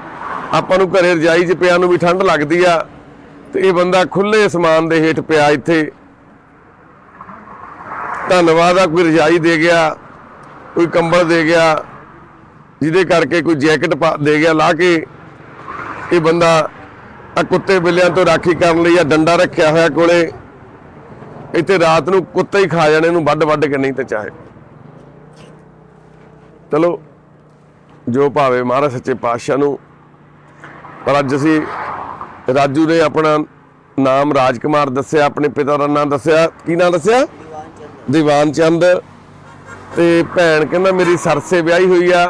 ਆਪਾਂ ਨੂੰ ਘਰੇ ਰਜਾਈ 'ਚ ਪਿਆ ਨੂੰ ਵੀ ਠੰਡ ਲੱਗਦੀ ਆ, ਤੇ ਇਹ ਬੰਦਾ ਖੁੱਲੇ ਅਸਮਾਨ ਦੇ ਹੇਠ ਪਿਆ ਇੱਥੇ। ਧੰਨਵਾਦ ਆ, ਕੋਈ ਰਜਾਈ ਦੇ ਗਿਆ, ਕੋਈ ਕੰਬਲ ਦੇ ਗਿਆ, ਜਿਹਦੇ ਕਰਕੇ ਕੋਈ ਜੈਕਟ ਪਾ- ਦੇ ਗਿਆ, ਲਾ ਕੇ। ਇਹ ਬੰਦਾ ਆ ਕੁੱਤੇ ਬਿੱਲਿਆਂ ਤੋਂ ਰਾਖੀ ਕਰਨ ਲਈ ਆ ਡੰਡਾ ਰੱਖਿਆ ਹੋਇਆ ਕੋਲੇ। ਇੱਥੇ ਰਾਤ ਨੂੰ ਕੁੱਤੇ ਹੀ ਖਾ ਜਾਣੇ, ਇਹਨੂੰ ਵੱਡ ਵੱਡ ਕੇ ਨਹੀਂ ਤੇ ਚਾਹੇ। ਚਲੋ, ਜੋ ਭਾਵੇ ਮਹਾਰਾਜ ਸੱਚੇ ਪਾਤਸ਼ਾਹ ਨੂੰ, ਪਰ ਅੱਜ ਅਸੀਂ ਰਾਜੂ ਨੇ ਆਪਣਾ ਨਾਮ ਰਾਜਕੁਮਾਰ ਦੱਸਿਆ, ਆਪਣੇ ਪਿਤਾ ਦਾ ਨਾਮ ਦੱਸਿਆ, ਕੀ ਨਾਮ ਦੱਸਿਆ? ਦੀਵਾਨ ਚੰਦ। ਤੇ ਭੈਣ ਕਹਿੰਦਾ ਮੇਰੀ ਸਰਸੇ ਵਿਆਹੀ ਹੋਈ ਆ।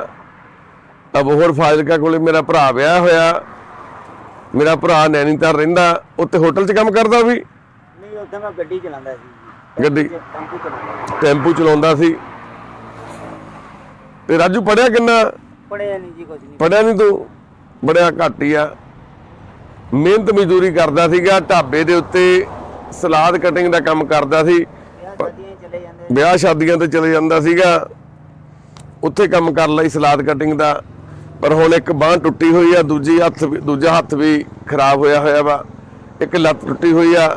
ਅਬੋਹਰ ਫਾਜ਼ਿਲਕਾ ਕੋਲੇ ਮੇਰਾ ਭਰਾ ਵਿਆਹ ਹੋਇਆ। ਮੇਰਾ ਭਰਾ ਨੈਣੀਤਾਲ ਰਹਿੰਦਾ ਉੱਤੇ ਹੋਟਲ 'ਚ ਕੰਮ ਕਰਦਾ ਵੀ? ਨਹੀਂ ਉਦੋਂ ਮੈਂ ਗੱਡੀ ਚਲਾਉਂਦਾ ਸੀ ਗੱਡੀ? ਟੈਂਪੂ ਚਲਾਉਂਦਾ ਟੈਂਪੂ ਚਲਾਉਂਦਾ ਸੀ। ਤੇ ਰਾਜੂ ਪੜਿਆ ਕਿੰਨਾ? ਪੜਿਆ ਨਹੀਂ ਜੀ ਕੁਝ ਨਹੀਂ। ਪੜਿਆ ਨਹੀਂ ਤੂੰ? ਬੜਿਆ ਘੱਟ ਹੀ ਆ। ਮਿਹਨਤ ਮਜ਼ਦੂਰੀ ਕਰਦਾ ਸੀਗਾ ਢਾਬੇ ਦੇ ਉੱਤੇ ਸਲਾਦ ਕਟਿੰਗ ਦਾ ਕੰਮ ਕਰਦਾ ਸੀ। ਵਿਆਹ ਸ਼ਾਦੀਆਂ ਤੇ ਚਲੇ ਜਾਂਦਾ ਸੀਗਾ। ਉੱਥੇ ਕੰਮ ਕਰ ਲਈ ਸਲਾਦ ਕਟਿੰਗ ਦਾ। ਪਰ ਹੁਣ ਇੱਕ ਬਾਹ ਟੁੱਟੀ ਹੋਈ ਆ, ਦੂਜੀ ਹੱਥ ਵੀ- ਦੂਜਾ ਹੱਥ ਵੀ ਖਰਾਬ ਹੋਇਆ ਹੋਇਆ ਵਾ। ਇੱਕ ਲੱਤ ਟੁੱਟੀ ਹੋਈ ਆ,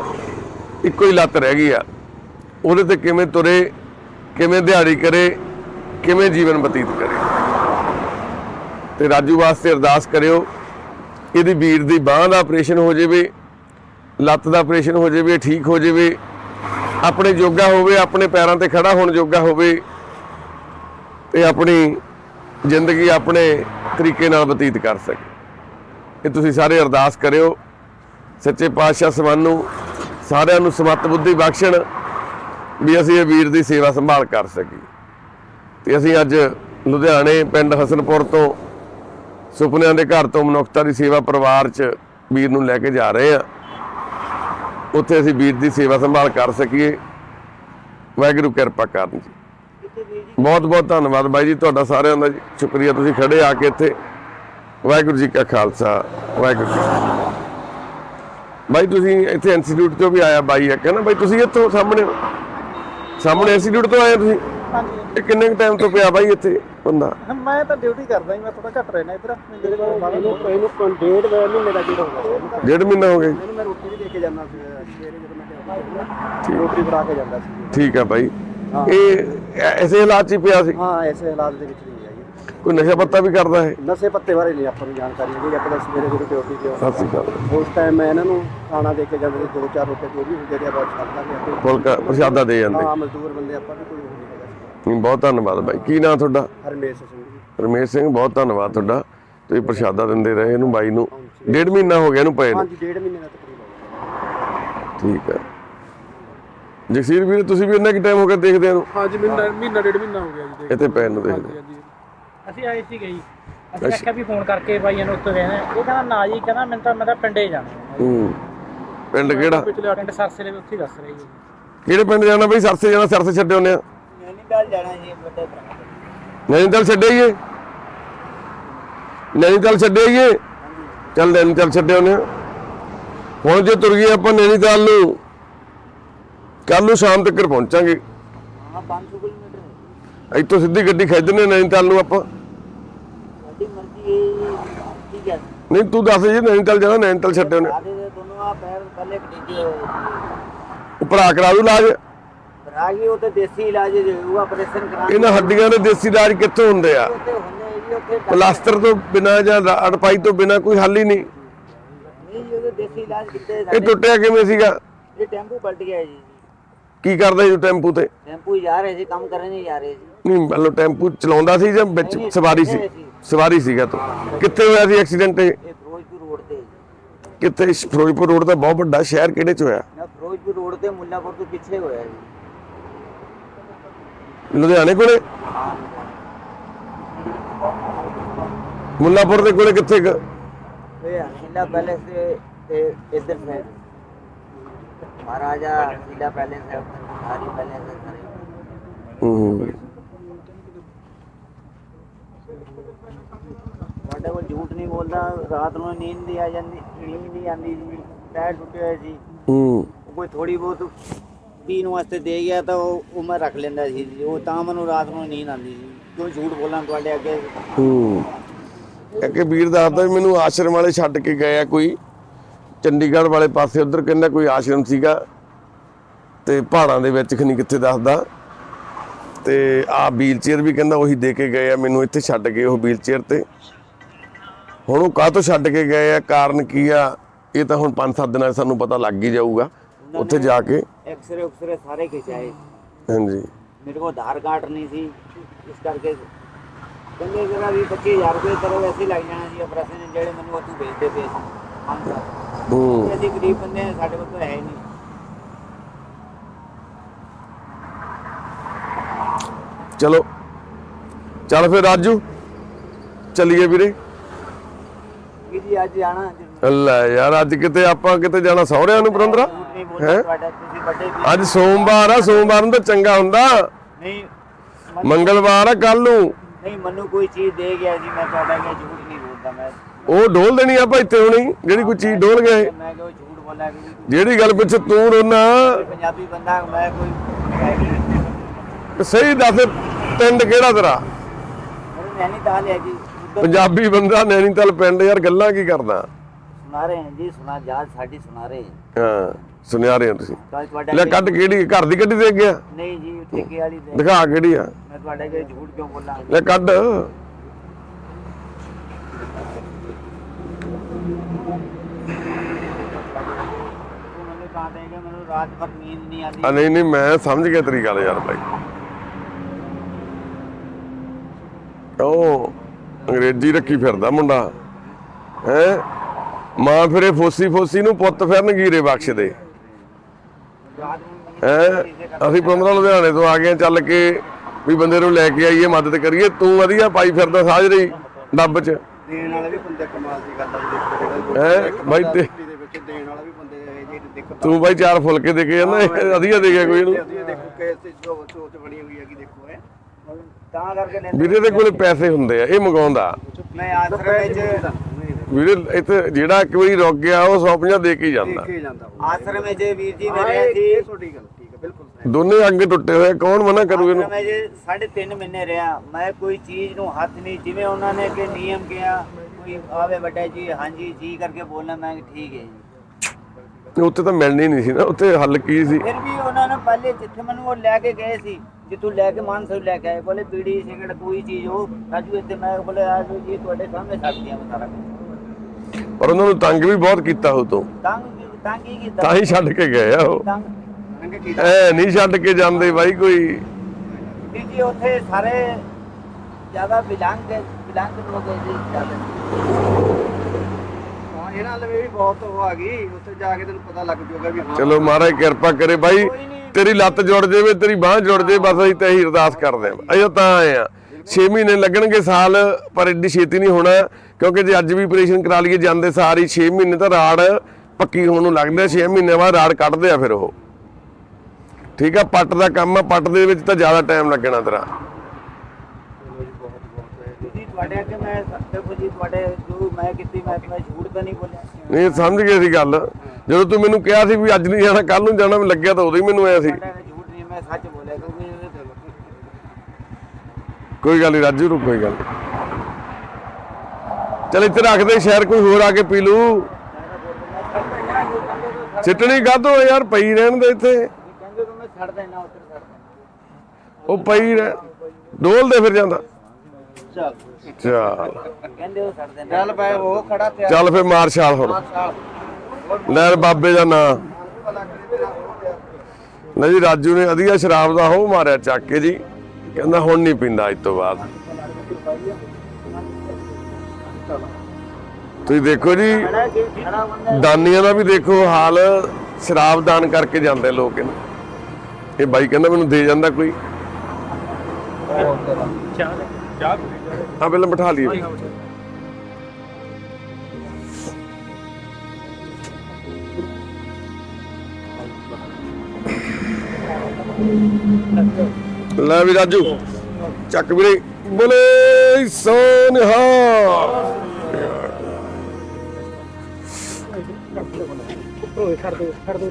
ਇੱਕੋ ਹੀ ਲੱਤ ਰਹਿ ਗਈ ਆ। ਉਹਦੇ ਤੇ ਕਿਵੇਂ ਤੁਰੇ, ਕਿਵੇਂ ਦਿਹਾੜੀ ਕਰੇ, ਕਿਵੇਂ ਜੀਵਨ ਬਤੀਤ ਕਰੇ। ਤੇ ਰਾਜੂ ਵਾਸਤੇ ਅਰਦਾਸ ਕਰਿਓ, ਇਹਦੀ ਵੀਰ ਦੀ ਬਾਹ ਦਾ ਆਪਰੇਸ਼ਨ ਹੋ ਜਾਵੇ, ਲੱਤ ਦਾ ਆਪਰੇਸ਼ਨ ਹੋ ਜਾਵੇ, ਠੀਕ ਹੋ ਜਾਵੇ। ਆਪਣੇ ਜੋਗਾ ਹੋਵੇ, ਆਪਣੇ ਪੈਰਾਂ ਤੇ ਖੜਾ ਹੋਣ ਜੋਗਾ ਹੋਵੇ। ਤੇ ਆਪਣੀ ਜ਼ਿੰਦਗੀ ਆਪਣੇ ਤਰੀਕੇ ਨਾਲ ਬਤੀਤ ਕਰ ਸਕੇ। ਇਹ ਤੁਸੀਂ ਸਾਰੇ ਅਰਦਾਸ ਕਰਿਓ। ਸੱਚੇ ਪਾਤਸ਼ਾਹ ਸਾਨੂੰ ਸਾਰਿਆਂ ਨੂੰ ਸਮੱਤ ਬੁੱਧੀ ਬਖਸ਼ਣ ਵੀ ਅਸੀਂ ਇਹ ਵੀਰ ਦੀ ਸੇਵਾ ਸੰਭਾਲ ਕਰ ਸਕੀਏ। ਤੇ ਅਸੀਂ ਅੱਜ ਲੁਧਿਆਣੇ ਪਿੰਡ ਹਸਨਪੁਰ ਤੋਂ ਸੁਪਨਿਆਂ ਦੇ ਘਰ ਤੋਂ ਮਨੁੱਖਤਾ ਦੀ ਸੇਵਾ ਪਰਿਵਾਰ 'ਚ ਵੀਰ ਨੂੰ ਲੈ ਕੇ ਜਾ ਰਹੇ ਆ ਉੱਥੇ ਅਸੀਂ ਵੀਰ ਦੀ ਸੇਵਾ ਸੰਭਾਲ ਕਰ ਸਕੀਏ। ਵਾਹਿਗੁਰੂ ਕਿਰਪਾ ਕਰਨ ਜੀ। ਬਹੁਤ ਬਹੁਤ ਧੰਨਵਾਦ ਬਾਈ ਜੀ ਤੁਹਾਡਾ ਸਾਰਿਆਂ ਦਾ ਜੀ। ਸ਼ੁਕਰੀਆ ਤੁਸੀਂ ਖੜੇ ਆ ਕੇ ਇੱਥੇ। ਵਾਹਿਗੁਰੂ ਜੀ ਕਾ ਖਾਲਸਾ ਵਾਹਿਗੁਰੂ ਜੀ। ਬਾਈ ਤੁਸੀਂ ਇੱਥੇ ਇੰਸਟੀਚਿਊਟ ਤੋਂ ਵੀ ਆਇਆ ਬਾਈ ਇੱਕ ਹੈ ਨਾ? ਬਾਈ ਤੁਸੀਂ ਇੱਥੋਂ ਸਾਹਮਣੇ? ਸਾਹਮਣੇ ਇੰਸਟੀਚਿਊਟ ਤੋਂ ਆਏ ਹੋ ਤੁਸੀਂ? ਇਹ ਕਿੰਨੇ ਟਾਈਮ ਤੋਂ ਪਿਆ ਬਾਈ ਇੱਥੇ ਬੰਦਾ? ਮੈਂ ਤਾਂ ਡਿਊਟੀ ਕਰਦਾ ਹੀ ਮੈਂ ਥੋੜਾ ਘੱਟ ਰਹਿਣਾ ਇੱਧਰ। ਮੇਰੇ ਕੋਲ ਇਹਨੂੰ ਇਹਨੂੰ ਡੇਢ ਮਹੀਨੇ ਦਾ ਜਿਹੜਾ ਹੋ ਗਿਆ ਡੇਢ ਮਹੀਨਾ ਹੋ ਗਿਆ ਮੈਂ ਰੋਟੀ ਵੀ ਦੇ ਕੇ ਜਾਂਦਾ ਸੀ ਸਵੇਰੇ ਜਦੋਂ ਮੈਂ ਰੋਟੀ ਬਣਾ ਕੇ ਜਾਂਦਾ ਸੀ। ਠੀਕ ਆ ਬਾਈ। ਇਹ ਐਸੇ ਹਾਲਾਤ 'ਚ ਹੀ ਪਿਆ ਸੀ। ਹਾਂ ਐਸੇ ਹਾਲਾਤ ਦੇ ਵਿੱਚ ਨਹੀਂ ਜੀ। ਕੋਈ ਨਸ਼ਾ ਪੱਤਾ ਵੀ ਕਰਦਾ ਹੈ? ਨਸ਼ੇ ਪੱਤੇ ਬਾਰੇ ਨਹੀਂ ਆਪਾਂ ਨੂੰ ਜਾਣਕਾਰੀ ਹੈਗੀ ਆਪਾਂ ਤਾਂ ਸਵੇਰੇ ਜਦੋਂ ਡਿਊਟੀ ਤੇ ਸਤਿ ਸ਼੍ਰੀ ਅਕਾਲ। ਉਸ ਟਾਈਮ ਮੈਂ ਇਹਨਾਂ ਨੂੰ ਖਾਣਾ ਦੇ ਕੇ ਜਾਂਦਾ ਸੀ ਦੋ ਚਾਰ ਰੋਟੀ ਜੋ ਵੀ ਹੁੰਦੇ ਰਿਹਾ ਬਹੁਤ ਛੱਡਦਾ ਗਿਆ। ਫੁਲਕਾ ਪ੍ਰਸ਼ਾਦਾ ਦੇ ਜਾਂਦੇ। ਹਾਂ ਮਜ਼ਦੂਰ ਬੰਦੇ ਆਪਾਂ ਵੀ ਕੋਈ ਨਹੀਂ ਹੈਗਾ। ਸੀ ਨਹੀਂ, ਬਹੁਤ ਧੰਨਵਾਦ ਬਾਈ। ਕੀ ਨਾਂ ਤੁਹਾਡਾ? ਹਰਮੇਸ਼ ਸਿੰਘ ਜੀ। ਰਮੇਸ਼ ਸਿੰਘ ਬਹੁਤ ਧੰਨਵਾਦ ਤੁਹਾਡਾ। ਤੁਸੀਂ ਪ੍ਰਸ਼ਾਦਾ ਦਿੰਦੇ ਰਹੇ ਇਹਨੂੰ ਬਾਈ ਨੂੰ। ਡੇਢ ਮਹੀਨਾ ਹੋ ਗਿਆ ਇਹਨੂੰ ਪਏ ਨੂੰ। ਹਾਂਜੀ ਡੇਢ ਮਹੀਨੇ ਦਾ ਤਕਰੀਬਨ। ਠੀਕ ਹੈ। ਜਗਸੀਰ ਵੀਰ ਤੁਸੀਂ ਵੀ ਇੰਨਾ ਕਿ ਟਾਈਮ ਹੋ ਗਿਆ ਦੇਖਦੇ ਨੂੰ? ਹਾਂਜੀ ਮਹੀਨਾ ਮਹੀਨਾ ਡੇਢ ਮਹੀਨਾ ਹੋ ਗਿਆ ਜੀ ਦੇਖ ਇੱਥੇ ਪੈਣ ਨੂੰ ਦੇਖਦੇ। ਅਸੀਂ ਆਏ ਸੀਗੇ ਜੀ। ਅਸੀਂ ਆਖਿਆ ਵੀ ਫੋਨ ਕਰਕੇ ਬਾਈਆਂ ਨੂੰ ਉੱਤੋਂ ਰਹਿਣਾ। ਇਹ ਕਹਿੰਦਾ ਨਾ ਜੀ ਕਹਿੰਦਾ ਮੈਂ ਤਾਂ ਮੈਂ ਤਾਂ ਪਿੰਡੇ ਜਾਣਾ। ਹੂੰ। ਪਿੰਡ ਕਿਹੜਾ? ਪਿੰਡ ਸਰਸੇ ਦੇ ਉੱਥੇ ਹੀ ਦੱਸ ਰਹੀ ਜੀ। ਕਿਹੜੇ ਪਿੰਡ ਜਾਣਾ ਬਈ? ਸਰਸੇ ਜਾਣਾ ਸਰਸੇ ਛੱਡੇ ਹੁੰਦੇ ਆ। ਨੈਨੀਤਾਲ ਜਾਣਾ ਜੀ ਵੱਡੇ ਭਰਾ ਨੈਨੀਤਾਲ ਛੱਡੇ ਆਈਏ? ਨੈਨੀਤਾਲ ਛੱਡੇ ਆਈਏ? ਚੱਲ ਨੈਨੀਤਾਲ ਛੱਡੇ ਹੁੰਦੇ ਆ। ਹੁਣ ਜੇ ਤੁਰ ਗਏ ਆਪਾਂ ਨੈਨੀਤਾਲ ਨੂੰ ਕੱਲ ਨੂੰ ਸ਼ਾਮ ਤੱਕ ਪਹੁੰਚਾਂਗੇ। ਹਾਂ 500 ਕਿਲੋਮੀਟਰ ਇੱਥੋਂ ਸਿੱਧੀ ਗੱਡੀ ਖਿੱਚਦੇ ਨੈਨੀਤਾਲ ਨੂੰ ਆਪਾਂ। ਤੁਹਾਡੀ ਮਰਜ਼ੀ ਹੈ ਜੀ। ਠੀਕ ਹੈ। ਨਹੀਂ ਤੂੰ ਦੱਸ ਜੀ ਨੈਨੀਤਾਲ ਜਾਣਾ ਨੈਨੀਤਾਲ ਛੱਡੇ ਹੁੰਦੇ ਆਦੇ ਦੇ ਦੋਨੋਂ ਆ ਪੈਰ ਪਹਿਲੇ ਕਟੀਜੇ ਕਰਾ ਦੂ ਇਲਾਜ। ਰਾਗੀ ਉਹ ਤੇ ਦੇਸੀ ਇਲਾਜ ਜੋ ਉਹ ਆਪਰੇਸ਼ਨ ਕਰਾ ਇਹਨਾਂ ਹੱਡੀਆਂ ਦੇ ਦੇਸੀ ਇਲਾਜ ਕਿੱਥੋਂ ਹੁੰਦੇ ਆ? ਪਲਾਸਟਰ ਤੋਂ ਬਿਨਾ ਜਾਂ ਅੜਪਾਈ ਤੋਂ ਬਿਨਾ ਕੋਈ ਹੱਲ ਹੀ ਨਹੀਂ। ਨਹੀਂ ਜੀ ਉਹਦੇ ਦੇਸੀ ਇਲਾਜ ਕਿਤੇ ਇਹ ਟੁੱਟਿਆ ਕਿਵੇਂ ਸੀਗਾ? ਇਹ ਟੈਂਪੂ ਪਲਟ ਗਿਆ ਜੀ। ਕੀ ਕਰਦਾ ਸੀ ਟੈਂਪੂ ਤੇ? ਟੈਂਪੂ ਹੀ ਜਾ ਰਹੇ ਸੀ ਕੰਮ ਕਰਨ ਨਹੀਂ ਜਾ ਰਹੇ ਸੀ। ਨਹੀਂ ਮਤਲਬ ਟੈਂਪੂ ਚਲਾਉਂਦਾ ਸੀ ਜਾਂ ਵਿੱਚ ਸਵਾਰੀ ਸੀ? ਸਵਾਰੀ ਸੀਗਾ ਤੂੰ। ਕਿੱਥੇ ਹੋਇਆ ਸੀ ਐਕਸੀਡੈਂਟ ਇਹ? ਰੋਡ ਤੇ ਜੀ। ਕਿੱਥੇ? ਫਿਰੋਜ਼ਪੁਰ ਰੋਡ ਦਾ ਬਹੁਤ ਵੱਡਾ ਸ਼ਹਿਰ ਕਿਹੜੇ ਚ ਹੋਇਆ? ਨਾ ਫਿਰੋਜ਼ਪੁਰ ਰੋਡ ਤੇ ਮੁੱਲਾਪੁਰ ਤੋਂ ਪਿੱਛੇ ਹੋਇਆ ਜੀ। ਲੁਧਿਆਣੇ ਕੋਲੇ? ਮੁੱਲਾਪੁਰ ਦੇ ਕੋਲੇ ਕਿੱਥੇ ਕੁ? ਪੈਲੇਸ ਦੇ ਤੇ ਇੱਧਰ ਸਾਈਡ ਮਹਾਰਾਜਾ ਹਸੀਲਾ ਪੈਲੇਸ ਹੈ ਸਾਰੀ ਪੈਲੇਸ ਹੈ ਸਾਰੇ। ਹੂੰ ਤੁਹਾਡੇ ਕੋਲ ਝੂਠ ਨਹੀਂ ਬੋਲਦਾ ਰਾਤ ਨੂੰ ਨੀਂਦ ਨਹੀਂ ਆ ਜਾਂਦੀ ਨੀਂਦ ਨਹੀਂ ਆਉਂਦੀ ਜੀ ਟਾਇਰ ਟੁੱਟੇ ਹੋਏ ਸੀ। ਹੂੰ। ਉਹ ਕੋਈ ਥੋੜੀ ਬਹੁਤ ਪੀਣ ਵਾਸਤੇ ਦੇ ਗਿਆ ਤਾਂ ਉਹ ਉਹ ਮੈਂ ਰੱਖ ਲੈਂਦਾ ਸੀ ਜੀ। ਉਹ ਤਾਂ ਮੈਨੂੰ ਰਾਤ ਨੂੰ ਨੀਂਦ ਆਉਂਦੀ ਸੀ। ਕਿਉਂ ਝੂਠ ਬੋਲਾਂ ਤੁਹਾਡੇ ਅੱਗੇ? ਹੂੰ। ਇੱਕ ਵੀਰ ਦੱਸਦਾ ਵੀ ਮੈਨੂੰ ਆਸ਼ਰਮ ਵਾਲੇ ਛੱਡ ਕੇ ਗਏ ਆ ਕੋਈ। ਚੰਡੀਗੜ੍ਹ ਵਾਲੇ ਪਾਸੇ ਉਧਰ ਕਹਿੰਦਾ ਕੋਈ ਆਸ਼ਰਮ ਸੀਗਾ ਤੇ ਪਹਾੜਾਂ ਦੇ ਵਿੱਚ ਖਨੀ ਕਿੱਥੇ ਦੱਸਦਾ। ਤੇ ਆ ਵੀਲ ਚੇਅਰ ਵੀ ਕਹਿੰਦਾ ਉਹੀ ਦੇ ਕੇ ਗਏ ਆ ਮੈਨੂੰ ਇੱਥੇ ਛੱਡ ਗਏ ਉਹ ਵੀਲ ਚੇਅਰ ਤੇ। ਹੁਣ ਉਹ ਕਾਹ ਤੋਂ ਛੱਡ ਕੇ ਗਏ ਆ? ਕਾਰਨ ਕੀ ਆ? ਇਹ ਤਾਂ ਹੁਣ 5-7 ਦਿਨਾਂ ਸਾਨੂੰ ਪਤਾ ਲੱਗ ਹੀ ਜਾਊਗਾ ਉੱਥੇ ਜਾ ਕੇ। ਐਕਸਰੇ ਉਕਸਰੇ ਸਾਰੇ ਖਿਚਾਏ। ਹਾਂਜੀ। ਮੇਰੇ ਕੋਲ ਆਧਾਰ ਕਾਰਡ ਨਹੀਂ ਸੀ ਇਸ ਕਰਕੇ ਕਹਿੰਦੇ ਜਰਾ ਵੀ 25000 ਰੁਪਏ ਕਰੋ ਹੀ ਲੱਗ ਜਾਣਾ ਜੀ ਆਪਰੇਸ਼ਨ ਜਿਹੜੇ ਮੈਨੂੰ ਉੱਥੋਂ ਭੇਜਦੇ ਪਏ ਸੀ। ਪੰਜ ਸਾਲ ਹੂੰ ਅਸੀਂ ਗਰੀਬ ਬੰਦੇ ਹਾਂ ਸਾਡੇ ਕੋਲ ਤਾਂ ਹੈ ਹੀ ਨਹੀਂ। ਚਲੋ। ਚੱਲ ਫਿਰ ਰਾਜੂ। ਚੱਲੀਏ ਵੀਰੇ। ਵੀ ਜੀ ਅੱਜ ਜਾਣਾ ਜ਼ਰੂਰ। ਲੈ ਯਾਰ ਅੱਜ ਕਿਤੇ ਆਪਾਂ ਕਿਤੇ ਜਾਣਾ ਸਹੁਰਿਆਂ ਨੂੰ ਬਰੰਦਰਾ ਝੂਠ ਨਹੀਂ ਬੋਲਦਾ ਤੁਹਾਡਾ ਤੁਸੀਂ ਵੱਡੇ ਵੀ- ਅੱਜ ਸੋਮਵਾਰ ਆ ਸੋਮਵਾਰ ਨੂੰ ਤਾਂ ਚੰਗਾ ਹੁੰਦਾ। ਨਹੀਂ ਮਨ- ਮੰਗਲਵਾਰ ਆ ਕੱਲ ਨੂੰ। ਨਹੀਂ ਮੈਨੂੰ ਕੋਈ ਚੀਜ਼ ਦੇ ਗਿਆ ਜੀ ਮੈਂ ਤੁਹਾਡਾ ਅੱਗੇ ਝੂਠ ਨਹੀਂ ਬੋਲਦਾ ਮੈਂ ਉਹ ਡੋਲ ਦੇਣੀ ਆਪਾਂ ਇੱਥੇ ਹੁਣੀ ਜਿਹੜੀ ਕੋਈ ਚੀਜ਼ ਡੋਲ ਗਏ। ਮੈਂ ਕਿਉਂ ਝੂਠ ਬੋਲਾਂ ਕਿ ਜਿਹੜੀ ਗੱਲ ਪਿੱਛੇ ਤੂੰ ਰੋਣਾ ਪੰਜਾਬੀ ਬੰਦਾ ਮੈਂ ਕੋਈ। ਸਹੀ ਦੱਸ ਪਿੰਡ ਕਿਹੜਾ ਤੇਰਾ? ਹੈ ਜੀ। ਪੰਜਾਬੀ ਬੰਦਾ ਨੈਣੀਤਾਲ ਪਿੰਡ ਯਾਰ ਗੱਲਾਂ ਕੀ ਕਰਦਾ? ਸੁਣਾ ਰਹੇ ਹਾਂ ਜੀ ਸੁਣਾ ਜਾਲ ਸਾਡੀ ਸੁਣਾ ਰਹੇ ਹਾਂ। ਸੁਣਿਆ ਰਹੇ ਤੁਸੀਂ। ਤਾਂ ਲੈ ਕੱਢ ਕਿਹੜੀ ਘਰ ਦੀ ਗੱਡੀ ਦੇ ਗਿਆ ਨਹੀਂ ਜੀ ਠੇਕੇ ਵਾਲੀ ਦੇ। ਦਿਖਾ ਕਿਹੜੀ ਆ? ਮੈਂ ਤੁਹਾਡੇ ਅੱਗੇ ਝੂਠ ਕਿਉਂ ਬੋਲਾਂ? ਲੈ ਕੱਢ। ਤੂੰ ਮੈਨੂੰ ਕਹਾਂ ਦੇਗਾ ਮੈਨੂੰ ਰਾਤ ਭਰ ਨੀਂਦ ਨਹੀਂ ਆ ਨਹੀਂ ਨਹੀਂ ਮੈਂ ਸਮਝ ਗਿਆ ਤੇਰੀ ਗੱਲ ਯਾਰ ਬਾਈ। ਉਹ ਅੰਗਰੇਜ਼ੀ ਰੱਖੀ ਫਿਰਦਾ ਮੁੰਡਾ। ਹੈ? ਮਾਂ ਫਿਰੇ ਫੋਸੀ ਫੋਸੀ ਨੂੰ ਪੁੱਤ ਫਿਰਨ ਗੀਰੇ ਨੂੰ ਨੀਂਦ ਹੈ? ਅਸੀਂ 15 ਲੁਧਿਆਣੇ ਤੋਂ ਆ ਗਏ ਹਾਂ ਚੱਲ ਕੇ ਵੀ ਬੰਦੇ ਨੂੰ ਲੈ ਕੇ ਆਈਏ ਮਦਦ ਕਰੀਏ। ਤੂੰ ਵਧੀਆ ਪਾਈ ਫਿਰਦਾ ਸਾਜ ਰਹੀ ਡੱਬ 'ਚ। ਦੇਣ ਵਾਲੇ ਵੀ ਬੰਦੇ ਕਮਾਲ ਦੀ ਗੱਲ ਆ ਦੇਖੋ ਹੈ ਬਾਈ ਤੇ ਦੇ ਦੇਣ ਵਾਲਾ ਵੀ ਬੰਦੇ ਇਹ ਜਿਹੜੇ ਦੇਖੋ ਤੂੰ ਬਾਈ ਚਾਰ ਫੁਲਕੇ ਦੇ ਕੇ ਜਾਂਦਾ ਇਹ ਵਧੀਆ ਦੇ ਗਿਆ ਕੋਈ ਇਹਨੂੰ। ਇਹ ਦੇਖੋ ਕਿਸ ਸੋਚ ਸੋਚ ਬਣੀ ਹੋਈ ਹੈਗੀ ਦੇਖੋ ਹੈ ਤਾਂ ਕਰਕੇ ਲੈਂਦੇ ਵੀਰੇ ਦੇ ਕੋਲੇ ਪੈਸੇ ਹੁੰਦੇ ਆ ਇਹ ਮੰਗਾਉਂਦਾ। ਮੈਂ ਆਸਰਮ ਵਿੱਚ ਵੀਰੇ ਇੱਥੇ ਜਿਹੜਾ ਇੱਕ ਵਾਰੀ ਰੁਕ ਗਿਆ ਉਹ 150 ਦੇ ਕੇ ਜਾਂਦਾ। ਕੇ ਜਾਂਦਾ ਉਹ। ਆਸਰਮ ਵਿੱਚ ਵੀਰ ਜੀ ਹਾਂ, ਮੇਰੇ ਇਹ- ਸੀ ਇਹ ਤੁਹਾਡੀ ਗੱਲ ਠੀਕ ਹੈ ਬਿਲਕੁਲ ਸਹੀ। ਦੋਨੇ ਅੰਗ ਟੁੱਟੇ ਹੋਏ ਕੌਣ ਮਨਾ ਕਰੂ ਇਹਨੂੰ? ਮੈਂ ਜੇ ਸਾਢੇ ਤਿੰਨ ਮਹੀਨੇ ਰਿਹਾ ਮੈਂ ਕੋਈ ਚੀਜ਼ ਨੂੰ ਹੱਥ ਨਹੀਂ ਜਿਵੇਂ ਉਹਨਾਂ ਨੇ ਕਿ ਨਿਯਮ ਕਿਹਾ ਕੋਈ ਆਵੇ ਵੱਡਾ ਜੀ ਹਾਂਜੀ ਜੀ ਕਰਕੇ ਬੋਲਣਾ ਮੈਂ ਠੀਕ ਹੈ ਜੀ। ਉੱਥੇ ਤਾਂ ਮਿਲਣੀ ਨਹੀਂ ਸੀ ਨਾ ਉੱਥੇ ਹੱਲ ਕੀ ਸੀ? ਫਿਰ ਵੀ ਉਹਨਾਂ ਨੇ ਪਹਿਲੇ ਜਿੱਥੇ ਮੈਨੂੰ ਉਹ ਲੈ ਕੇ ਗਏ ਸੀ ਜਿੱਥੋਂ ਲੈ ਕੇ ਮਾਨਸਾ ਲੈ ਕੇ ਆਏ ਬੋਲੇ ਬੀੜੀ ਸਿਗਰਟ ਕੋਈ ਚੀਜ਼ ਹੋ ਰਾਜੂ ਇੱਥੇ ਮੈਂ ਬੋਲੇ ਆ ਜਾਓ ਜੀ ਤੁਹਾਡੇ ਸਾਹਮਣੇ ਸਕਦੀਆਂ ਮੈਂ ਸਾਰਾ। ਪਰ ਉਹਨਾਂ ਨੂੰ ਤੰਗ ਵੀ ਬਹੁਤ ਕੀਤਾ ਉਹ ਤੋਂ। ਤੰਗ ਤੰਗ ਕੀ ਕੀਤਾ। ਤਾਂ ਹੀ ਛੱਡ ਕੇ ਗਏ ਆ ਉਹ। ਐ ਨਹੀਂ ਛੱਡ ਕੇ ਜਾਂਦੇ ਬਾਈ ਕੋਈ। ਜੀ ਉੱਥੇ ਸਾਰੇ ਜ਼ਿਆਦਾ ਬਿਲੰਗ ਬਿਲੰਗ ਲੋਕ ਹੈ ਜੀ ਜ਼ਿਆਦਾ। ਹਾਂ ਇਹਨਾਂ ਨਾਲ ਵੀ ਬਹੁਤ ਉਹ ਆ ਗਈ ਉੱਥੇ ਜਾ ਕੇ ਤੈਨੂੰ ਪਤਾ ਲੱਗ ਜਾਊਗਾ ਵੀ ਹਾਂ। ਚਲੋ ਮਹਾਰਾਜ ਕਿਰਪਾ ਕਰੇ ਬਾਈ। ਤੇਰੀ ਲੱਤ ਜੁੜ ਜਾਵੇ ਤੇਰੀ ਬਾਹ ਜੁੜ ਜਾਵੇ ਬਸ ਅਸੀਂ ਤਾਂ ਇਹੀ ਅਰਦਾਸ ਕਰਦੇ ਆਂ ਅਸੀਂ ਤਾਂ ਆਏ ਆ 6 ਮਹੀਨੇ ਲੱਗਣਗੇ ਸਾਲ ਪਰ ਐਡੀ ਛੇਤੀ ਨਹੀਂ ਹੋਣਾ ਕਿਉਂਕਿ ਜੇ ਅੱਜ ਵੀ ਆਪਰੇਸ਼ਨ ਕਰਾ ਲਈਏ ਜਾਂਦੇ ਸਾਰ ਹੀ 6 ਮਹੀਨੇ ਤਾਂ ਰਾੜ ਪੱਕੀ ਹੋਣ ਨੂੰ ਲੱਗਦੇ 6 ਮਹੀਨੇ ਬਾਅਦ ਰਾੜ ਕੱਢਦੇ ਆ ਫਿਰ ਉਹ। ਠੀਕ ਆ ਪੱਟ ਦਾ ਕੰਮ ਆ ਪੱਟ ਦੇ ਵਿੱਚ ਤਾਂ ਜ਼ਿਆਦਾ ਟਾਈਮ ਲੱਗਣਾ ਤੇਰਾ। ਜੀ ਤੁਹਾਡੇ ਅੱਗੇ ਮੈਂ ਜੀ ਤੁਹਾਡੇ ਜੋ ਮੈਂ ਕੀਤੀ ਮੈਂ ਮੈਂ ਝੂਠ ਤਾਂ ਨਹੀਂ ਬੋਲਿਆ। ਨਹੀਂ ਸਮਝ ਗਏ ਸੀ ਗੱਲ। ਜਦੋਂ ਤੂੰ ਮੈਨੂੰ ਕਿਹਾ ਸੀ ਵੀ ਅੱਜ ਨਹੀਂ ਜਾਣਾ ਕੱਲ ਨੂੰ ਜਾਣਾ ਮੈਨੂੰ ਲੱਗਿਆ ਤਾਂ ਉਦੋਂ ਹੀ ਮੈਨੂੰ ਆਇਆ ਸੀ। ਤੁਹਾਡਾ ਝੂਠ ਨਹੀਂ ਮੈਂ ਸੱਚ ਬੋਲਿਆ ਕਿਉਂਕਿ ਇਹ ਤਾਂ- ਕੋਈ ਗੱਲ ਨਹੀਂ ਰਾਜੂ ਨੂੰ ਕੋਈ ਗੱਲ। ਚੱਲ ਇੱਥੇ ਰੱਖ ਦੇ ਸ਼ਹਿਰ ਕੋਈ ਹੋਰ ਆ ਕੇ ਪੀ ਲੂ ਸਿੱਟਣੀ ਆ ਯਾਰ ਪਈ ਰਹਿਣ ਦੇ ਇੱਥੇ। ਕਹਿੰਦੇ ਕਿ ਮੈਂ ਛੱਡ ਦੇਣਾ ਉੱਧਰ ਛੱਡ ਉਹ ਪਈ ਰਹਿ ਡੋਲ ਦੇ ਫਿਰ ਜਾਂਦਾ। ਚੱਲ। ਚੱਲ। ਕਹਿੰਦੇ ਉਹ ਛੱਡ ਦੇਣਾ ਚੱਲ ਪਏ ਉਹ ਖੜਾ ਤੇ ਚੱਲ ਫਿਰ ਮਾਰ ਛਾਲ ਹੁਣ ਲੈ ਬਾਬੇ ਦਾ ਨਾਂ। ਲੈ ਜੀ ਰਾਜੂ ਨੇ ਅਧੀਆ ਸ਼ਰਾਬ ਦਾ ਹੋ ਮਾਰਿਆ ਚੱਕ ਕੇ ਜੀ। ਕਹਿੰਦਾ ਹੁਣ ਨਹੀਂ ਪੀਂਦਾ ਅੱਜ ਤੋਂ ਬਾਅਦ। ਤੁਸੀਂ ਦੇਖੋ ਜੀ ਦਾਨੀਆਂ ਦਾ ਵੀ ਦੇਖੋ ਹਾਲ। ਸ਼ਰਾਬ ਦਾਨ ਕਰਕੇ ਜਾਂਦੇ ਲੋਕ ਇਹ ਬਾਈ ਕਹਿੰਦਾ ਮੈਨੂੰ ਦੇ ਜਾਂਦਾ ਕੋਈ। ਆ ਪਹਿਲਾਂ ਬਿਠਾ ਲਈਏ ਲੈ ਵੀ ਰਾਜੂ ਚੱਕ ਵੀਰੇ। ਬੋਲੇ ਸੋਨਹਾ ਓਏ ਛੱਡ ਦੋ ਛੱਡ ਦੋ।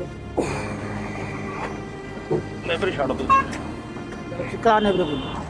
ਮੈਂ ਫਿਰ ਛੱਡ ਦੂੰ। ਕਾਨੇ ਬਰੋ Thank